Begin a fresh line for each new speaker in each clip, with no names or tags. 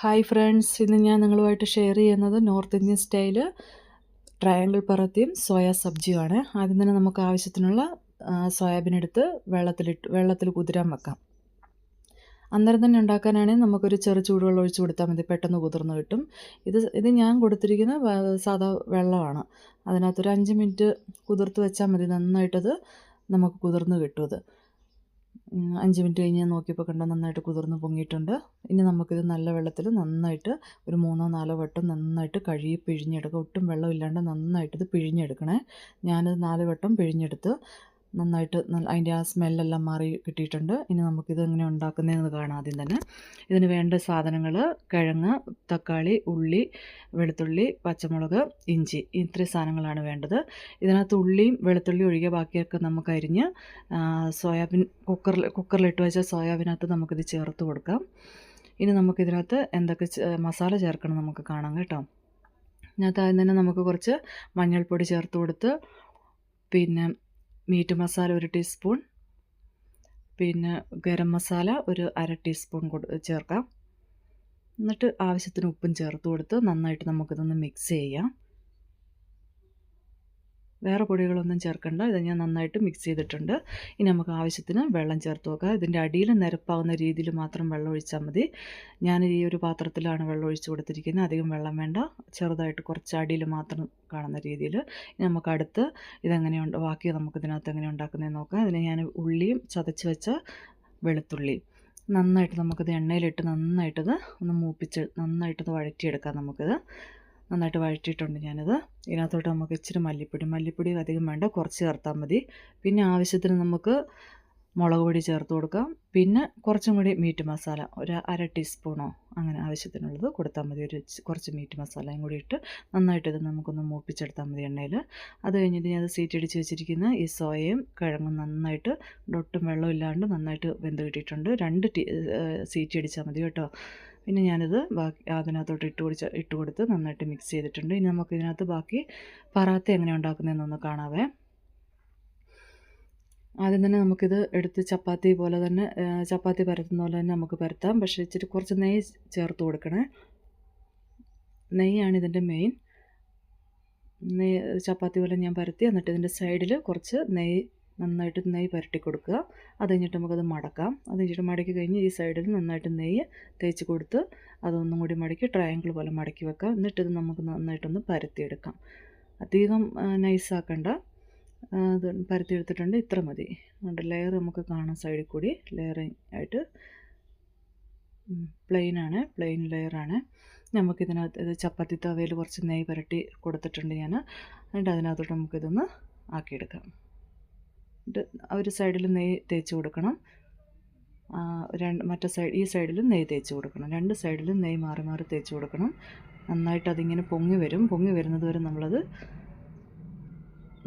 Hi friends ഇന്ന് ഞാൻ നിങ്ങളുമായിട്ട് ഷെയർ ചെയ്യുന്നത് നോർത്ത് ഇന്ത്യൻ സ്റ്റൈൽ ട്രയാങ്കിൾ പറത്തിയും സോയാ സബ്ജിയുമാണ്. ആദ്യം തന്നെ നമുക്ക് ആവശ്യത്തിനുള്ള സോയാബീൻ എടുത്ത് വെള്ളത്തിലിട്ട് വെള്ളത്തിൽ കുതിരാൻ വെക്കാം. അന്നേരം തന്നെ ഉണ്ടാക്കാനാണെങ്കിൽ നമുക്കൊരു ചെറു ചൂടുവെള്ളം ഒഴിച്ച് കൊടുത്താൽ മതി. പെട്ടെന്ന് കുതിർന്ന് കിട്ടും. ഇത് ഇത് ഞാൻ കൊടുത്തിരിക്കുന്ന സാധാ വെള്ളമാണ്. അതിനകത്തൊരു അഞ്ച് മിനിറ്റ് കുതിർത്ത് വെച്ചാൽ മതി. നന്നായിട്ടത് നമുക്ക് കുതിർന്ന് കിട്ടും അത്. അഞ്ച് മിനിറ്റ് കഴിഞ്ഞ് ഞാൻ നോക്കിയപ്പോൾ കണ്ടോ നന്നായിട്ട് കുതിർന്ന് പൊങ്ങിയിട്ടുണ്ട്. ഇനി നമുക്കിത് നല്ല വെള്ളത്തിൽ നന്നായിട്ട് ഒരു മൂന്നോ നാലോ വട്ടം നന്നായിട്ട് കഴുകി പിഴിഞ്ഞെടുക്കുക ഒട്ടും വെള്ളമില്ലാണ്ട് നന്നായിട്ട് ഇത് പിഴിഞ്ഞെടുക്കണേ. ഞാനത് നാല് വട്ടം പിഴിഞ്ഞെടുത്ത് നന്നായിട്ട് അതിന്റെ ആ സ്മെല്ലെല്ലാം മാറി കിട്ടിയിട്ടുണ്ട്. ഇനി നമുക്കിത് എങ്ങനെ ഉണ്ടാക്കുന്നതെന്ന് കാണാം ആദ്യം തന്നെ. ഇതിന് വേണ്ട സാധനങ്ങൾ കിഴങ്ങ് തക്കാളി ഉള്ളി വെളുത്തുള്ളി പച്ചമുളക് ഇഞ്ചി ഇത്രയും സാധനങ്ങളാണ് വേണ്ടത്. ഇതിനകത്ത് ഉള്ളിയും വെളുത്തുള്ളിയും ഒഴികെ ബാക്കിയൊക്കെ നമുക്ക് അരിഞ്ഞ് സോയാബീൻ കുക്കറിൽ കുക്കറിലിട്ട് വെച്ച സോയാബീനകത്ത് നമുക്കിത് ചേർത്ത് കൊടുക്കാം. ഇനി നമുക്കിതിനകത്ത് എന്തൊക്കെ മസാല ചേർക്കണം നമുക്ക് കാണാം കേട്ടോ. ഇതിനകത്ത് ആദ്യം തന്നെ നമുക്ക് കുറച്ച് മഞ്ഞൾപ്പൊടി ചേർത്ത് കൊടുത്ത് പിന്നെ മീറ്റ് മസാല ഒരു ടീസ്പൂൺ. പിന്നെ ഗരം മസാല ഒരു അര ടീസ്പൂൺ കൊടു ചേർക്കാം. എന്നിട്ട് ആവശ്യത്തിന് ഉപ്പും ചേർത്ത് കൊടുത്ത് നന്നായിട്ട് നമുക്കിതൊന്ന് മിക്സ് ചെയ്യാം. വേറെ പൊടികളൊന്നും ചേർക്കണ്ട. ഇത് ഞാൻ നന്നായിട്ട് മിക്സ് ചെയ്തിട്ടുണ്ട്. ഇനി നമുക്ക് ആവശ്യത്തിന് വെള്ളം ചേർത്ത് നോക്കാം ഇതിന്റെ അടിയിൽ നിരപ്പാവുന്ന രീതിയിൽ മാത്രം വെള്ളം ഒഴിച്ചാൽ മതി. ഞാൻ ഈ ഒരു പാത്രത്തിലാണ് വെള്ളം ഒഴിച്ച് കൊടുത്തിരിക്കുന്നത്. അധികം വെള്ളം വേണ്ട. ചെറുതായിട്ട് കുറച്ച് അടിയിൽ മാത്രം കാണുന്ന രീതിയിൽ. നമുക്ക് അടുത്ത് ഇതെങ്ങനെയുണ്ട്? ബാക്കി നമുക്ക് ഇതിനകത്ത് എങ്ങനെ ഉണ്ടാക്കുന്നതെന്ന് നോക്കാം. ഇതിന് ഞാൻ ഉള്ളിയും ചതച്ച് വെച്ച വെളുത്തുള്ളി. നന്നായിട്ട് നമുക്കിത് എണ്ണയിലിട്ട് നന്നായിട്ടത് ഒന്ന് മൂപ്പിച്ച് നന്നായിട്ടത് വഴറ്റിയെടുക്കാം നമുക്കിത്. നന്നായിട്ട് വഴറ്റിയിട്ടുണ്ട് ഞാനത്. ഇതിനകത്തോട്ട് നമുക്ക് ഇച്ചിരി മല്ലിപ്പൊടി. മല്ലിപ്പൊടി അധികം വേണ്ട കുറച്ച് ചേർത്താൽ മതി. പിന്നെ ആവശ്യത്തിന് നമുക്ക് മുളക് പൊടി ചേർത്ത് കൊടുക്കാം. പിന്നെ കുറച്ചും കൂടി മീറ്റ് മസാല. ഒരു അര ടീസ്പൂണോ അങ്ങനെ ആവശ്യത്തിനുള്ളത് കൊടുത്താൽ മതി. ഒരു കുറച്ച് മീറ്റ് മസാലയും കൂടി ഇട്ട് നന്നായിട്ട് ഇത് നമുക്കൊന്ന് മൂപ്പിച്ചെടുത്താൽ മതി എണ്ണയിൽ. അത് കഴിഞ്ഞിട്ട് ഞാൻ സീറ്റ് അടിച്ച് വെച്ചിരിക്കുന്ന ഈ സോയയും കിഴങ്ങും നന്നായിട്ട് ഒട്ടും വെള്ളമില്ലാണ്ട് നന്നായിട്ട് വെന്ത് കിട്ടിയിട്ടുണ്ട്. രണ്ട് ടീ സീറ്റടിച്ചാൽ മതി കേട്ടോ. പിന്നെ ഞാനിത് ബാക്കി അതിനകത്തോട്ട് ഇട്ട് കൊടുത്ത് ഇട്ട് കൊടുത്ത് നന്നായിട്ട് മിക്സ് ചെയ്തിട്ടുണ്ട്. ഇനി നമുക്ക് ഇതിനകത്ത് ബാക്കി പറാത്ത എങ്ങനെ ഉണ്ടാക്കുന്നതെന്നൊന്ന് കാണാവേ. ആദ്യം തന്നെ നമുക്കിത് എടുത്ത് ചപ്പാത്തി പോലെ തന്നെ ചപ്പാത്തി പരത്തുന്ന പോലെ തന്നെ നമുക്ക് പരത്താം. പക്ഷേ ഇച്ചിരി കുറച്ച് നെയ്യ് ചേർത്ത് കൊടുക്കണേ. നെയ്യാണ് ഇതിന്റെ മെയിൻ നെയ്യ് ചപ്പാത്തി പോലെ ഞാൻ പരത്തി. എന്നിട്ട് ഇതിന്റെ സൈഡിൽ കുറച്ച് നെയ്യ് നന്നായിട്ട് നെയ്യ് പുരട്ടി കൊടുക്കുക. അത് കഴിഞ്ഞിട്ട് നമുക്കത് മടക്കാം. അത് കഴിഞ്ഞിട്ട് മടക്കി കഴിഞ്ഞ് ഈ സൈഡിൽ നന്നായിട്ട് നെയ്യ് തേച്ച് കൊടുത്ത് അതൊന്നും കൂടി മടക്കി ട്രയാങ്കിൾ പോലെ മടക്കി വെക്കാം. എന്നിട്ടിത് നമുക്ക് നന്നായിട്ടൊന്ന് പരത്തിയെടുക്കാം. അധികം നൈസാക്കണ്ട അത് പരത്തിയെടുത്തിട്ടുണ്ട്. ഇത്ര മതി. അതുകൊണ്ട് ലെയർ നമുക്ക് കാണാം സൈഡിൽ കൂടി ലെയറിങ് ആയിട്ട് പ്ലെയിനാണ് പ്ലെയിൻ ലെയറാണ് നമുക്കിതിനകത്ത് ഇത് ചപ്പാത്തി തവയിൽ കുറച്ച് നെയ്യ് പുരട്ടി കൊടുത്തിട്ടുണ്ട് ഞാൻ. എന്നിട്ട് അതിനകത്തോട്ട് നമുക്കിതൊന്ന് ആക്കിയെടുക്കാം. ഒരു സൈഡിൽ നെയ്യ് തേച്ച് കൊടുക്കണം. രണ്ട് മറ്റേ സൈഡ് ഈ സൈഡിലും നെയ്യ് തേച്ച് കൊടുക്കണം. രണ്ട് സൈഡിലും നെയ്യ് മാറി മാറി തേച്ച് കൊടുക്കണം. നന്നായിട്ട് അതിങ്ങനെ പൊങ്ങി വരും. പൊങ്ങി വരുന്നത് വരെ നമ്മളത്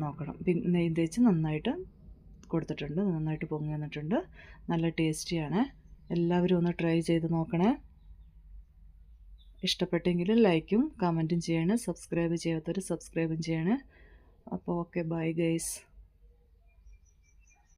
നോക്കണം. പിന്നെ നെയ്യ് തേച്ച് നന്നായിട്ട് കൊടുത്തിട്ടുണ്ട്. നന്നായിട്ട് പൊങ്ങി വന്നിട്ടുണ്ട്. നല്ല ടേസ്റ്റിയാണ്. എല്ലാവരും ഒന്ന് ട്രൈ ചെയ്ത് നോക്കണേ. ഇഷ്ടപ്പെട്ടെങ്കിൽ ലൈക്കും കമന്റും ചെയ്യണേ. സബ്സ്ക്രൈബ് ചെയ്യാത്തവർ സബ്സ്ക്രൈബും ചെയ്യണേ. അപ്പോൾ ഓക്കെ ബൈ ഗൈസ്.